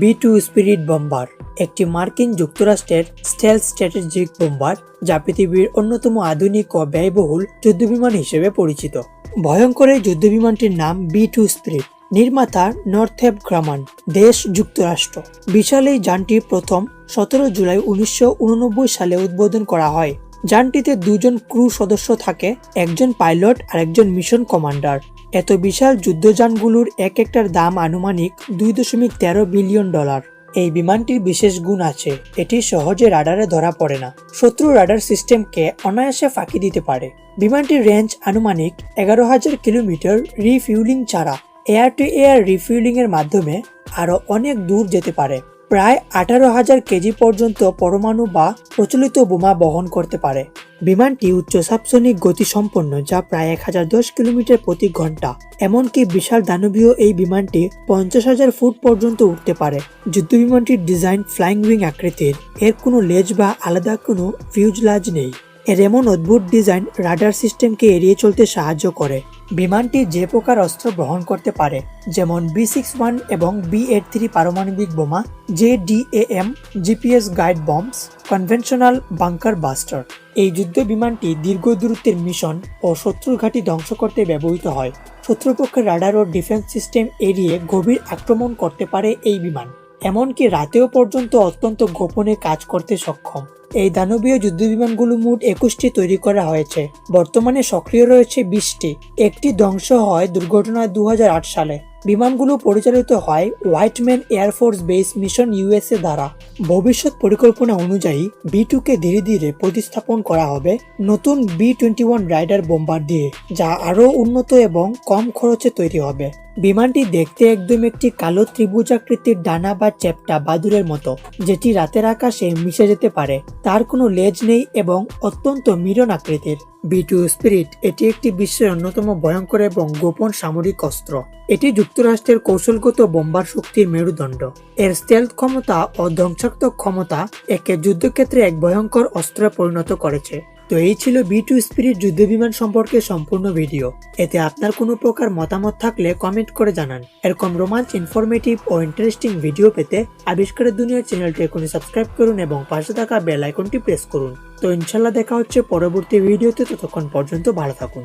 B two spirit bomber, একটি মার্কিন যুক্তরাষ্ট্রের স্টেল স্ট্র্যাটেজিক বোম্বার যা পৃথিবীর অন্যতম আধুনিক ও ব্যয়বহুল যুদ্ধবিমান হিসেবে পরিচিত। ভয়ঙ্কর এই যুদ্ধবিমানটির নাম বি টু স্পিরিট। নির্মাতা নর্থেপ গ্রামান, দেশ যুক্তরাষ্ট্র। বিশাল এই যানটি প্রথম সতেরো জুলাই উনিশশো উননব্বই সালে উদ্বোধন করা হয়। যানটিতে দুজন ক্রু সদস্য থাকে, একজন পাইলট আর একজন মিশন কমান্ডার। এত বিশাল যুদ্ধযানগুলোর এক একটার দাম আনুমানিক দুই দশমিক তেরো বিলিয়ন ডলার। এই বিমানটির বিশেষ গুণ আছে, এটি সহজে রাডারে ধরা পড়ে না। শত্রু রাডার সিস্টেমকে অনায়াসে ফাঁকি দিতে পারে। বিমানটির রেঞ্জ আনুমানিক এগারো হাজার কিলোমিটার রিফিউলিং ছাড়া। এয়ার টু এয়ার রিফিউলিং এর মাধ্যমে আরও অনেক দূর যেতে পারে। প্রায় আঠারো হাজার কেজি পর্যন্ত পরমাণু বা প্রচলিত বোমা বহন করতে পারে। বিমানটি উচ্চ সাবসনিক গতিসম্পন্ন, যা প্রায় এক হাজার দশ কিলোমিটার প্রতি ঘণ্টা। এমনকি বিশাল দানবীয় এই বিমানটি পঞ্চাশ হাজার ফুট পর্যন্ত উঠতে পারে। যুদ্ধ বিমানটির ডিজাইন ফ্লাইং উইং আকৃতির। এর কোনো লেজ বা আলাদা কোনো ফিউজলাজ নেই। এর এমন অদ্ভুত ডিজাইন রাডার সিস্টেমকে এড়িয়ে চলতে সাহায্য করে। বিমানটি যে প্রকার অস্ত্র বহন করতে পারে, যেমন বি সিক্স ওয়ান এবং বি এইট থ্রি পারমাণবিক বোমা J DAM GPS guide bombs conventional bunker buster এই যুদ্ধ বিমানটি দীর্ঘ দূরত্বের মিশন ও শত্রুর ঘাঁটি ধ্বংস করতে ব্যবহৃত হয়। শত্রুপক্ষের রাডার ও ডিফেন্স সিস্টেম এড়িয়ে গভীর আক্রমণ করতে পারে এই বিমান। এমনকি রাতেও পর্যন্ত অত্যন্ত গোপনে কাজ করতে সক্ষম। এই দানবীয় যুদ্ধবিমানগুলো মোট একুশটি তৈরি করা হয়েছে। বর্তমানে সক্রিয় রয়েছে বিশটি। একটি ধ্বংস হয় দুর্ঘটনায় দু হাজার আট সালে। বিমানগুলো পরিচালিত হয় Whiteman air force base mission USA দ্বারা। ভবিষ্যৎ পরিকল্পনা অনুযায়ী বি টুকে ধীরে ধীরে প্রতিস্থাপন করা হবে নতুন B twenty one raider bomber দিয়ে, যা আরও উন্নত এবং কম খরচে তৈরি হবে। বিমানটি দেখতে একদম একটি কালো ত্রিভুজাকৃতির ডানা বা চ্যাপ্টা বাদুরের মতো, যেটি রাতের আকাশে মিশে যেতে পারে। তার কোনো লেজ নেই এবং অত্যন্ত মিরন আকৃতির। বিটু স্পিরিট, এটি একটি বিশ্বের অন্যতম ভয়ঙ্কর এবং গোপন সামরিক অস্ত্র। এটি যুক্তরাষ্ট্রের কৌশলগত বোম্বার শক্তির মেরুদণ্ড। এর স্টেলথ ক্ষমতা ও ধ্বংসাত্মক ক্ষমতা একে যুদ্ধক্ষেত্রে এক ভয়ঙ্কর অস্ত্রে পরিণত করেছে। তো এই ছিল বি টু স্পিরিট যুদ্ধ বিমান সম্পর্কে সম্পূর্ণ ভিডিও। এতে আপনার কোনো প্রকার মতামত থাকলে কমেন্ট করে জানান। এরকম রোমাঞ্চ ইনফরমেটিভ ও ইন্টারেস্টিং ভিডিও পেতে আবিষ্কারের দুনিয়ার চ্যানেলটি এখনই সাবস্ক্রাইব করুন এবং পাশে থাকা বেল আইকনটি প্রেস করুন। তো ইনশাল্লাহ দেখা হচ্ছে পরবর্তী ভিডিওতে ততক্ষণ পর্যন্ত ভালো থাকুন।